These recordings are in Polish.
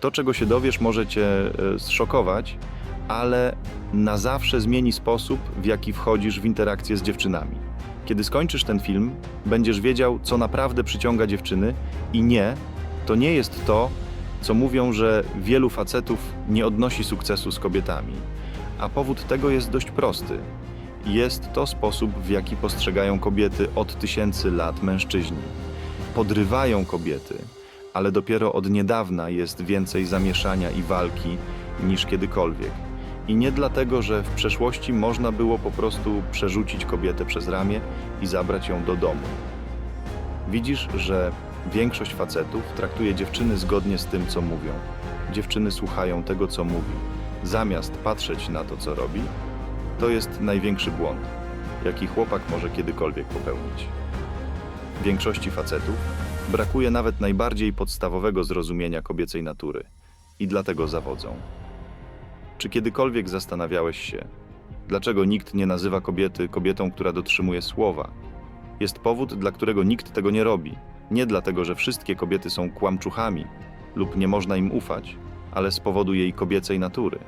To, czego się dowiesz, może cię e, zszokować, ale na zawsze zmieni sposób, w jaki wchodzisz w interakcję z dziewczynami. Kiedy skończysz ten film, będziesz wiedział, co naprawdę przyciąga dziewczyny i nie, to nie jest to, co mówią, że wielu facetów nie odnosi sukcesu z kobietami. A powód tego jest dość prosty. Jest to sposób, w jaki postrzegają kobiety od tysięcy lat mężczyźni. Podrywają kobiety, ale dopiero od niedawna jest więcej zamieszania i walki niż kiedykolwiek. I nie dlatego, że w przeszłości można było po prostu przerzucić kobietę przez ramię i zabrać ją do domu. Widzisz, że większość facetów traktuje dziewczyny zgodnie z tym, co mówią. Dziewczyny słuchają tego, co mówi, zamiast patrzeć na to, co robi. To jest największy błąd, jaki chłopak może kiedykolwiek popełnić. Większości facetów brakuje nawet najbardziej podstawowego zrozumienia kobiecej natury i dlatego zawodzą. Czy kiedykolwiek zastanawiałeś się, dlaczego nikt nie nazywa kobiety kobietą, która dotrzymuje słowa? Jest powód, dla którego nikt tego nie robi. Nie dlatego, że wszystkie kobiety są kłamczuchami lub nie można im ufać, ale z powodu jej kobiecej natury.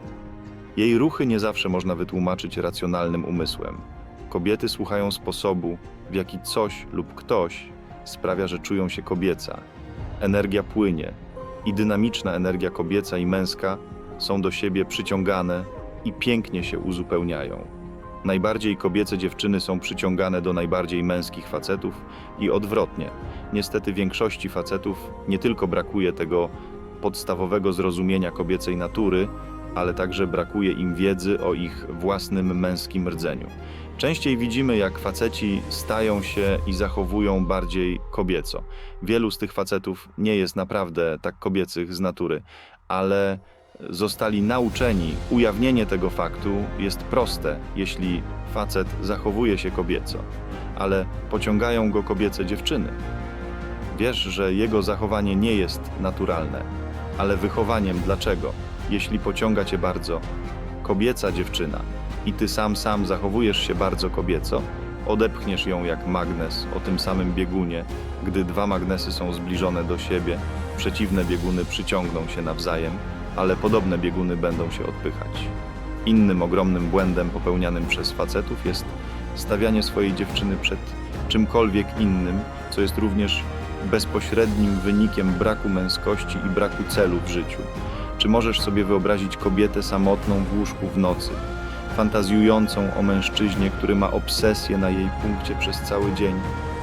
Jej ruchy nie zawsze można wytłumaczyć racjonalnym umysłem. Kobiety słuchają sposobu, w jaki coś lub ktoś sprawia, że czują się kobieca. Energia płynie i dynamiczna energia kobieca i męska są do siebie przyciągane i pięknie się uzupełniają. Najbardziej kobiece dziewczyny są przyciągane do najbardziej męskich facetów i odwrotnie. Niestety większości facetów nie tylko brakuje tego podstawowego zrozumienia kobiecej natury, ale także brakuje im wiedzy o ich własnym męskim rdzeniu. Częściej widzimy, jak faceci stają się i zachowują bardziej kobieco. Wielu z tych facetów nie jest naprawdę tak kobiecych z natury, ale zostali nauczeni. Ujawnienie tego faktu jest proste, jeśli facet zachowuje się kobieco, ale pociągają go kobiece dziewczyny. Wiesz, że jego zachowanie nie jest naturalne, ale wychowaniem dlaczego, jeśli pociąga cię bardzo kobieca dziewczyna i ty sam sam zachowujesz się bardzo kobieco, odepchniesz ją jak magnes o tym samym biegunie, gdy dwa magnesy są zbliżone do siebie, przeciwne bieguny przyciągną się nawzajem, ale podobne bieguny będą się odpychać. Innym ogromnym błędem popełnianym przez facetów jest stawianie swojej dziewczyny przed czymkolwiek innym, co jest również bezpośrednim wynikiem braku męskości i braku celu w życiu. Czy możesz sobie wyobrazić kobietę samotną w łóżku w nocy, fantazjującą o mężczyźnie, który ma obsesję na jej punkcie przez cały dzień,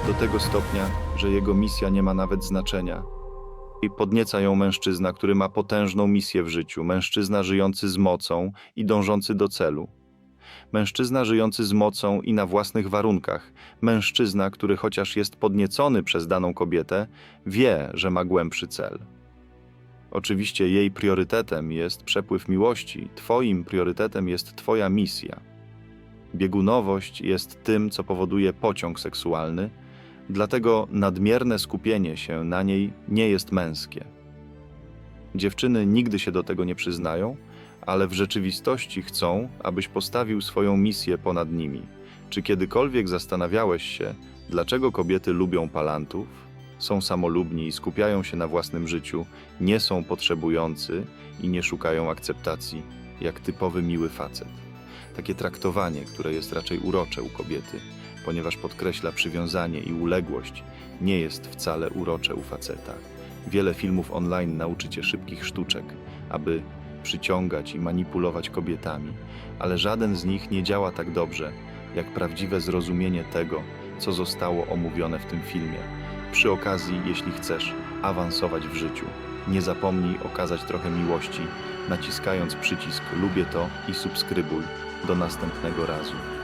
do tego stopnia, że jego misja nie ma nawet znaczenia? I podnieca ją mężczyzna, który ma potężną misję w życiu, mężczyzna żyjący z mocą i dążący do celu. Mężczyzna żyjący z mocą i na własnych warunkach, mężczyzna, który chociaż jest podniecony przez daną kobietę, wie, że ma głębszy cel. Oczywiście jej priorytetem jest przepływ miłości, Twoim priorytetem jest Twoja misja. Biegunowość jest tym, co powoduje pociąg seksualny, dlatego nadmierne skupienie się na niej nie jest męskie. Dziewczyny nigdy się do tego nie przyznają, ale w rzeczywistości chcą, abyś postawił swoją misję ponad nimi. Czy kiedykolwiek zastanawiałeś się, dlaczego kobiety lubią palantów? Są samolubni i skupiają się na własnym życiu, nie są potrzebujący i nie szukają akceptacji, jak typowy miły facet. Takie traktowanie, które jest raczej urocze u kobiety, ponieważ podkreśla przywiązanie i uległość, nie jest wcale urocze u faceta. Wiele filmów online nauczy cię szybkich sztuczek, aby przyciągać i manipulować kobietami, ale żaden z nich nie działa tak dobrze, jak prawdziwe zrozumienie tego, co zostało omówione w tym filmie. Przy okazji, jeśli chcesz awansować w życiu, nie zapomnij okazać trochę miłości, naciskając przycisk lubię to i subskrybuj. Do następnego razu.